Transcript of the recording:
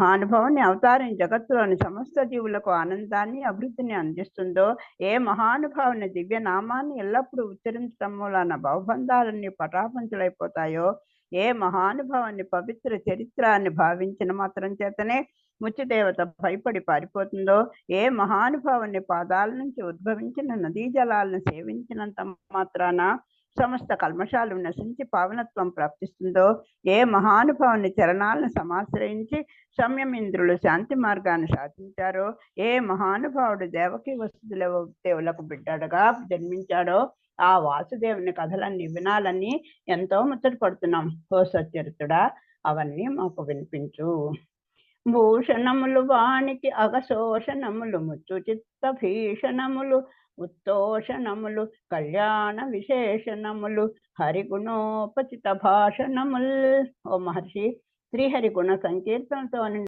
మహానుభావుని అవతారం జగత్తులోని సమస్త జీవులకు ఆనందాన్ని అభివృద్ధిని అందిస్తుందో ఏ మహానుభావుని దివ్య నామాన్ని ఎల్లప్పుడూ ఉచ్చరించడం మూలన భవబంధాలన్నీ పటాపంచులైపోతాయో ఏ మహానుభావాన్ని పవిత్ర చరిత్రాన్ని భావించిన మాత్రం చేతనే ముచ్చిదేవత భయపడి పారిపోతుందో ఏ మహానుభావుని పాదాల నుంచి ఉద్భవించిన నదీ జలాలను సేవించినంత మాత్రాన సమస్త కల్మషాలు నశించి పావనత్వం ప్రాప్తిస్తుందో ఏ మహానుభావుని చరణాలను సమాశ్రయించి సంయమింద్రులు శాంతి మార్గాన్ని సాధించారో ఏ మహానుభావుడు దేవకి వస్తువుల దేవులకు బిడ్డడగా జన్మించాడో ఆ వాసుదేవుని కథలన్నీ వినాలని ఎంతో ముచ్చట పడుతున్నాం. ఓ సచరితుడా అవన్నీ మాకు వినిపించు. భూషణములు వానికి అగశోషణములు ముచ్చు చిత్త భీషణములు ఉత్తోషణములు కళ్యాణ విశేషణములు హరిగుణోపచిత భాషణముల్. ఓ మహర్షి శ్రీహరి గుణ సంకీర్తనతో